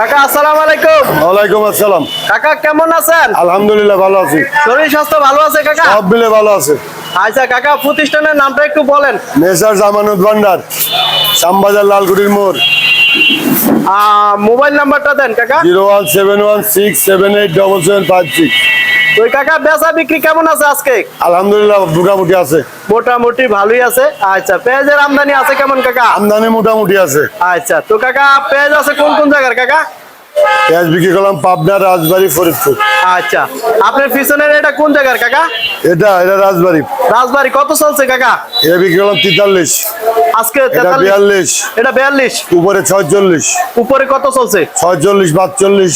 কাকা আসসালামু আলাইকুম। ওয়ালাইকুম আসসালাম। কাকা কেমন আছেন? আলহামদুলিল্লাহ ভালো আছি। শরীর স্বাস্থ্য ভালো আছে কাকা? সব মিলে ভালো আছে। আচ্ছা কাকা প্রতিষ্ঠানের নামটা একটু বলেন। মেসার জামানত ভান্ডার শ্যামবাজার লালকুটির মোড়। মোবাইল নাম্বারটা দেন কাকা। Zero one seven one six seven eight double seven five six. ওই কাকা বেচা বিক্রি কেমন আছে আজকে? আলহামদুলিল্লাহ মোটামুটি আছে। মোটামুটি ভালোই আছে? আচ্ছা পেঁয়াজের আমদানি আছে কেমন কাকা? আমদানি মোটামুটি আছে। আচ্ছা তো কাকা পেঁয়াজ আছে কোন কোন জায়গার কাকা? পেঁয়াজ বিক্রি করলাম পাবনা রাজবাড়ি ফরিদপুর। আচ্ছা আপনার পিছনের এটা কোন জায়গার কাকা? এটা এটা রাজবাড়ি। রাজবাড়ি কত চলছে কাকা? এটা বিক্রি করলাম তেতাল্লিশ। আজকে এটা বিয়াল্লিশ। এটা বিয়াল্লিশ? উপরে ছয়চল্লিশ। উপরে কত চলছে? ছয়চল্লিশ পাঁচচল্লিশ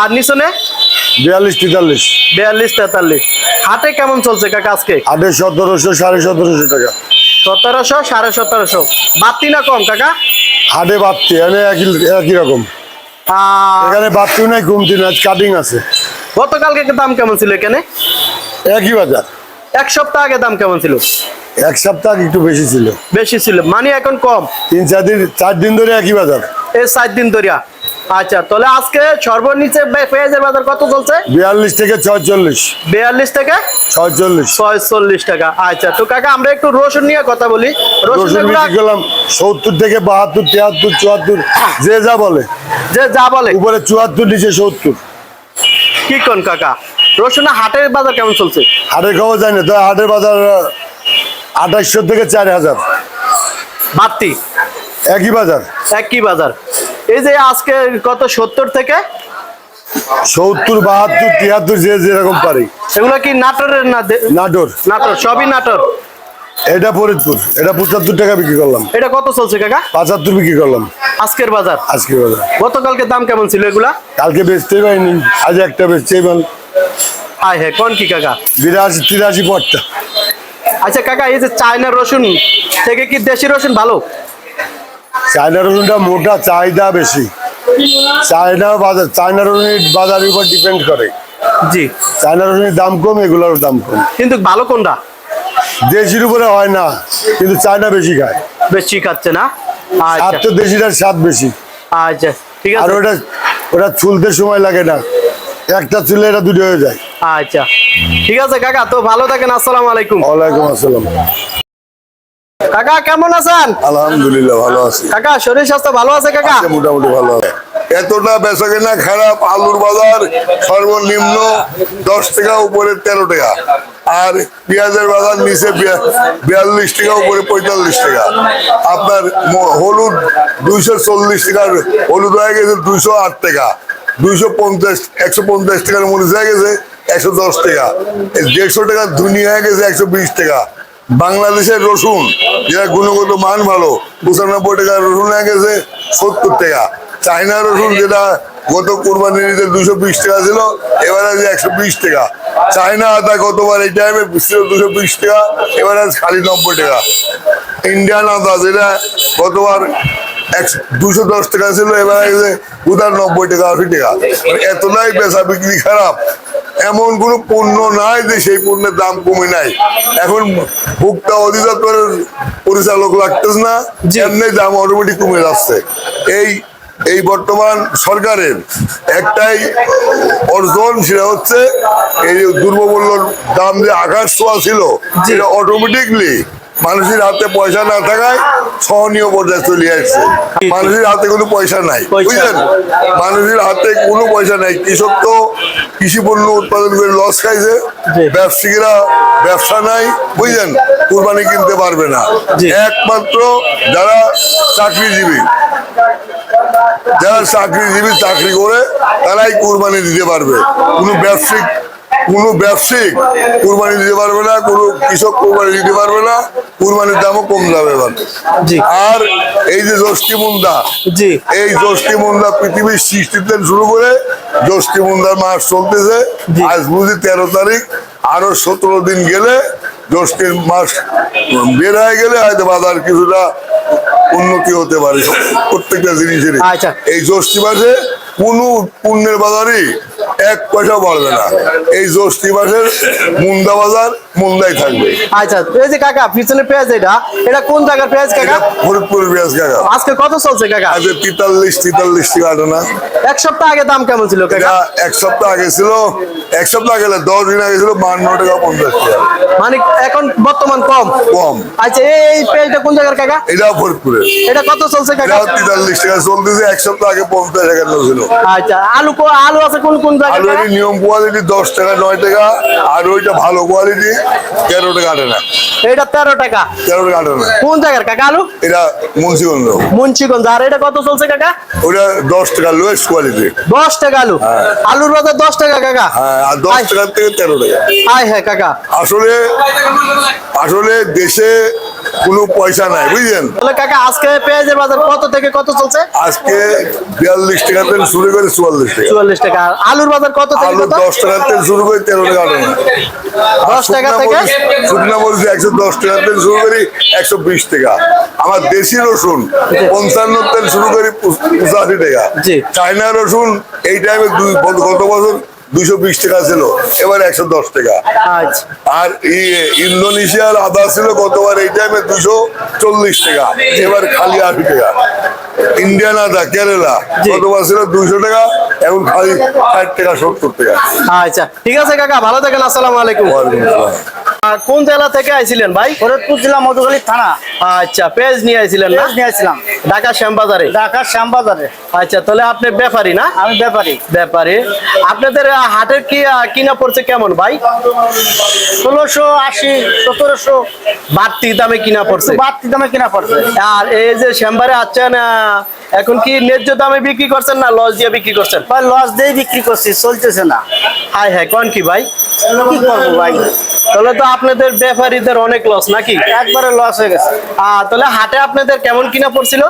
আর নিচনে? বিয়াল্লিশ তেতাল্লিশ। বিয়াল্লিশ তেতাল্লিশ। হাটে কেমন চলছে কাকা আজকে? আটে সতেরোশো সাড়ে সতেরোশো টাকা। সতেরোশো সাড়ে সতেরোশো। বাড়তি না কম কাকা? হাটে বাড়তি এখানে একই রকম। এখানে বাড়তিও নাই কমতি নাই কাটিং আছে। গতকালকে দাম কেমন ছিল এখানে? একই বাজার। এক সপ্তাহ আগে দাম কেমন ছিল? এক সপ্তাহ একটু বেশি ছিল। বেশি ছিল মানে এখন কম। তিন চার দিন চার দিন ধরে একই বাজার। এই সাত দিন ধরিয়া। আচ্ছা তাহলে আজকে সর্বনিচে পেঁয়াজের বাজার কত চলছে? বিয়াল্লিশ থেকে ছয়চল্লিশ। বিয়াল্লিশ থেকে ছয়চল্লিশ। ছয়চল্লিশ টাকা। আচ্ছা তো কাকা আমরা একটু রসুন নিয়ে কথা বলি। রসুন রসুন বিক্রি সত্তর থেকে বাহাত্তর তিয়াত্তর চুয়াত্তর যে যা বলে। যে যা বলে। উপরে চুয়াত্তর নিচে সত্তর। কি কোন কাকা? রসুনের হাটের বাজার কেমন চলছে? হাটের খবর যায় না তো হাটের বাজার আঠাইশশো থেকে চার হাজার। বাড়তি? একই বাজার। একই বাজার। এই যে আজকে কত সত্তর থেকে? সত্তর বাহাত্তর তিয়াত্তর যে যেরকম পারি। এগুলো কি নাটোরের না নাটোর। নাটোর সবই নাটোর? এটা ফরিদপুর। এটা পঁচাত্তর টাকা বিক্রি করলাম। এটা কত চলছে কাকা? পঁচাত্তর বিক্রি করলাম। আজকের বাজার? আজকে বাজার। গতকালকে দাম কেমন ছিল এগুলা? কালকে বেচতেই পারিনি আজ একটা বেচতেই পারি আয় হ্যাঁ কোন কি কাকা? বিরাশি তিরাশি পরটা আচ্ছা কাকা এই যে চায়না রসুন থেকে কি দেশি রসুন ভালো? চায়না রসুনটা মোটা চাহিদা বেশি। চায়না বাজার চায়না রসুনের বাজারের উপর ডিপেন্ড করে। জি। চায়না রসুনের দাম কম এগুলোর দাম কম। কিন্তু ভালো কোনটা? দেশির উপরে হয় না কিন্তু চায়না বেশি খায়। বেশি খাচ্ছে না? আর আচ্ছা তো দেশিটার স্বাদ বেশি। আচ্ছা ঠিক আছে। আর ওটা ওটা চুলতে সময় লাগে না। একটা চুলে এটা দুটো হয়ে যায়। আচ্ছা। ঠিক আছে কাকা তো ভালো থাকেন আসসালামু আলাইকুম। ওয়ালাইকুম আসসালাম। কাকা কেমন আছেন? আলহামদুলিল্লাহ ভালো আছি। কাকা শরীর স্বাস্থ্য ভালো আছে কাকা? মোটামুটি ভালো আছে। এতটা বেচা কেনা খারাপ আলুর বাজার সর্বনিম্ন দশ টাকা উপরে তেরো টাকা। আর পেঁয়াজের বাজার নিচে বিয়া- বিয়াল্লিশ টাকা উপরে পঁয়তাল্লিশ টাকা। আপনার হলুদ দুইশো চল্লিশ টাকার হলুদ হয়ে গেছে দুইশো আট টাকা। দুইশো পঞ্চাশ একশো পঞ্চাশ টাকার মরিচ হয়ে গেছে একশো দশ টাকা। দেড়শো টাকার ধুনি হয়ে গেছে একশো বিশ টাকা। বাংলাদেশের রসুন, যেটা গুণগত মান ভালো, পঁচানব্বই টাকার রসুন গেছে, সত্তর টাকা। চায়না রসুন যেটা গত কোরবানির দুশো বিশ টাকা ছিল, এবার আছে একশো বিশ টাকা। চায়না আদা গতবার এই টাইমে ছিল দুশো বিশ টাকা, এবার আছে খালি নব্বই টাকা। ইন্ডিয়ান আদা যেটা গতবার দুশো দশ টাকা ছিল, এবার আছে উদার নব্বই টাকা, আশি টাকা। মানে এতটাই বেচা বিক্রি খারাপ। এমন কোন পণ্য নাই যে সেই পণ্যের দাম কমে নাই এখন ভোক্তা অধিদপ্তরের পরিচালক লাগতেছে না। এমনি দাম অটোমেটিক কমে যাচ্ছে এই এই বর্তমান সরকারের একটাই অর্জন সেটা হচ্ছে এই যে দ্রব্যমূল্যর দাম যে আকাশ ছোঁয়া ছিল। সেটা অটোমেটিকলি মানুষের হাতে পয়সা না থাকায় সহনীয় পর্যায়ে চলে আসছে। মানুষের হাতে কোনো পয়সা নাই বুঝলেন? মানুষের হাতে কোনো পয়সা নাই। কৃষক তো কৃষি পণ্য উৎপাদন করে লস খাইছে। ব্যবসায়ীরা ব্যবসা নাই বুঝলেন? কুরবানি কিনতে পারবে না। একমাত্র যারা চাকরিজীবী যারা চাকরিজীবী চাকরি করে তারাই কুরবানি দিতে পারবে। কোনো ব্যবসায়িক কোনো ব্যবসায়িক কুরবানি দিতে পারবে না কোনো কৃষক কুরবানি দিতে পারবে না কুরবানির দামও কম যাবে এবার। আর এই যে জ্যৈষ্ঠী মুন্দা জি। এই জ্যৈষ্ঠী মুন্দা পৃথিবীর সৃষ্টি থেকে শুরু করে জ্যৈষ্ঠী মুন্দার মাস চলতেছে। আজ বুঝি তেরো তারিখ আরও সতেরো দিন গেলে জ্যৈষ্ঠীর মাস বের হয়ে গেলে হয়তো বাজার কিছুটা উন্নতি হতে পারে প্রত্যেকটা জিনিসের আচ্ছা। এই জ্যৈষ্ঠী মাসে কোনো পণ্যের বাজারই এক পয়সা বাড়বে না। এই জ্যৈষ্ঠী মাসের মুন্দা বাজার মুন্দাই থাকবে। আচ্ছা এই যে কাকা পিছনে পেঁয়াজ এটা এটা কোন জায়গার পেঁয়াজ কাকা? এটা ফরিদপুর পেঁয়াজ কাকা। আজকে কত চলছে কাকা? আজ তেতাল্লিশ তেতাল্লিশ টাকা না এক সপ্তাহ আগে দাম কেমন ছিল কাকা? এক সপ্তাহ আগে ছিল এক সপ্তাহ আগে দশ দিন আগে ছিল বান্ন টাকা পঞ্চাশ টাকা। মানে এখন বর্তমান কম? কম। আচ্ছা এই পেঁয়াজটা কোন জায়গার কাকা? এটাও ফরিদপুরের। এটা কত চলছে কাকা? তেতাল্লিশ টাকা চলতেছে এক সপ্তাহ আগে পঞ্চাশ টাকা ছিল আচ্ছা আলু আলু আছে কোন কোন আলু? এটি নিয়ম কোয়ালিটি দশ টাকা নয় টাকা আর ওইটা ভালো কোয়ালিটি তেরো টাকা আটে না। এটা তেরো টাকা। তেরো টাকা আটে না। কোন জায়গার কাকা আলু? এটা মুন্সিগঞ্জ। মুন্সিগঞ্জ। আর এটা কত চলছে কাকা? ওটা দশ টাকা লোয়েস্ট কোয়ালিটি দশ টাকা আলু। আলুর বাজার দশ টাকা কাকা? হ্যাঁ আর দশ টাকার থেকে তেরো টাকা। আয় হ্যাঁ কাকা। আসলে আসলে দেশে কোনো পয়সা নাই বুঝলেন? তাহলে কাকা আজকে পেঁয়াজের বাজার কত থেকে কত চলছে? আজকে বিয়াল্লিশ টাকা থেকে শুরু করে চুয়াল্লিশ টাকা। চুয়াল্লিশ টাকা। আলুর বাজার কত থেকে আলু দশ টাকা থেকে শুরু করে তেরো টাকা দশ টাকা থেকে? শুকনা বলছি একশো দশ টাকা থেকে শুরু করি একশো বিশ টাকা। আমার দেশি রসুন পঞ্চান্ন থেকে শুরু করি পঁচ- পঁচাশি টাকা। চায়না রসুন এই টাইমে দুই গত বছর দুইশো বিশ টাকা ছিল এবার একশো দশ টাকা। আচ্ছা। আর ইন্দোনেশিয়ার আদা ছিল গতবার এই টাইমে দুশো চল্লিশ টাকা এবার খালি আশি টাকা। ইন্ডিয়ান আদা কেরালা। গতবার ছিল দুশো টাকা এখন খালি ষাট টাকা সত্তর টাকা। আচ্ছা ঠিক আছে কাকা ভালো থাকেন আসসালামু আলাইকুম। কোন জেলা থেকে আইছিলেন ভাই? ফরিদপুর জেলা মধুখালী থানা। আচ্ছা পেজ নিয়ে আইছিলেন না? পেঁয়াজ নিয়েছিলাম ঢাকা শ্যামবাজারে? ঢাকার শ্যামবাজারে। আচ্ছা তাহলে আপনি ব্যাপারী না? আমি ব্যাপারী। ব্যাপারী। আপনাদের হাটের কি কিনা পড়ছে কেমন ভাই? ষোলোশো আশি সতেরোশো। বাড়তি দামে কিনা পড়ছে? বাড়তি দামে কিনা পড়ছে। আর এই যে শ্যামবারে আছেন এখন কি ন্যায্য দামে বিক্রি করছেন না লস দিয়ে বিক্রি করছেন? ভাই লস দিয়ে বিক্রি করছি চলতেছে না। হাই হ্যাঁ কোন কি ভাই? কি করব ভাই? তাহলে তো আপনাদের ব্যাপারীদের অনেক লস নাকি? একবারে লস হয়ে গেছে। আহ, তাহলে হাটে আপনাদের কেমন কিনা পড়ছিল?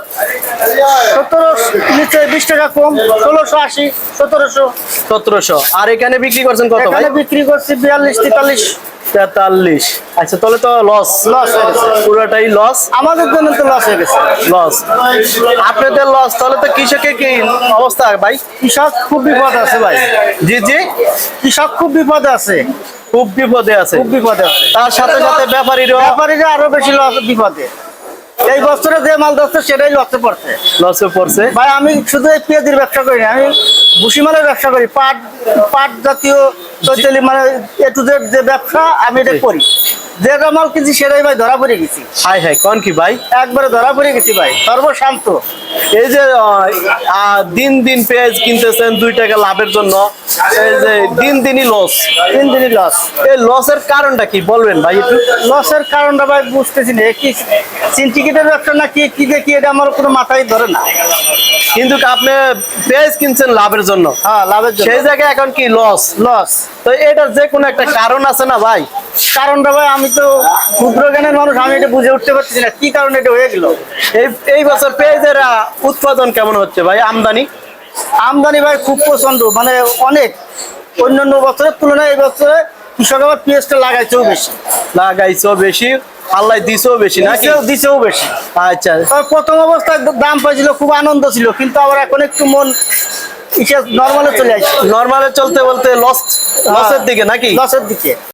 সতেরো নিচে বিশ টাকা কম ষোলোশো আশি সতেরোশো। সতেরোশো। আর এখানে বিক্রি করছেন কত ভাই? এখানে বিক্রি করছি বিয়াল্লিশ তেতাল্লিশ। তেতাল্লিশ। আচ্ছা তাহলে তো লস লস হয়ে গেছে। পুরোটাই লস আমাদের জন্য তো লস হয়ে গেছে। লস আপনাদের লস তাহলে তো কৃষকের কি অবস্থা ভাই? কৃষক খুব বিপদে আছে ভাই। জি জি। কৃষক খুব বিপদে আছে। খুব বিপদে আছে। খুব বিপদে আছে। তার সাথে সাথে ব্যাপারীরা ব্যাপারীরা আরও বেশি লস বিপদে। এই বছরে যে মাল ধরছে সেটাই লসে পড়ছে। লসে পড়ছে? ভাই আমি শুধু এই পেঁয়াজের ব্যবসা করি না আমি ভুসিমালের ব্যবসা করি। পাট পাট জাতীয় মানে এ টু জেড যে ব্যবসা আমি এটা করি। যেটা মাল কিনছি সেটাই ভাই ধরা পড়ে গেছি। হাই হাই কোন কি ভাই? একবারে ধরা পড়ে গেছি ভাই সর্বশান্ত। এই যে দিন দিন পেঁয়াজ কিনতেছেন দুই টাকা লাভের জন্য। এই যে দিন দিনই লস তিন দিনই লস এই লসের কারণটা কি বলবেন ভাই একটু? লসের কারণটা ভাই বুঝতেছি না কি সিন্ডিকেটের ব্যবসা না কি কি দেখি এটা আমার কোনো মাথায় ধরে না। কিন্তু আপনি পেঁয়াজ কিনছেন লাভের জন্য। হ্যাঁ লাভের জন্য। সেই জায়গায় এখন কি লস লস তো এটার যে কোনো একটা কারণ আছে না ভাই? কারণটা ভাই আমি তো ক্ষুদ্র জ্ঞানের মানুষ আমি এটা বুঝে উঠতে পারছি না। কি কারণে এটা হয়ে গেল? এই এই বছর পেঁয়াজের উৎপাদন কেমন হচ্ছে ভাই? আমদানি? আমদানি ভাই খুব প্রচণ্ড মানে অনেক। অন্যান্য বছরের তুলনায় এই বছরে কৃষক আবার পেঁয়াজটা লাগাইছেও বেশি। লাগাইছো বেশি আল্লাহ দিছো বেশি নাকি? দিছেও দিছেও বেশি। আচ্ছা। প্রথম অবস্থায় দাম পাইছিল খুব আনন্দ ছিল কিন্তু আবার এখন একটু মন নর্মালে চলে আসছে। নর্মালে চলতে বলতে লস লসের দিকে নাকি? লসের দিকে।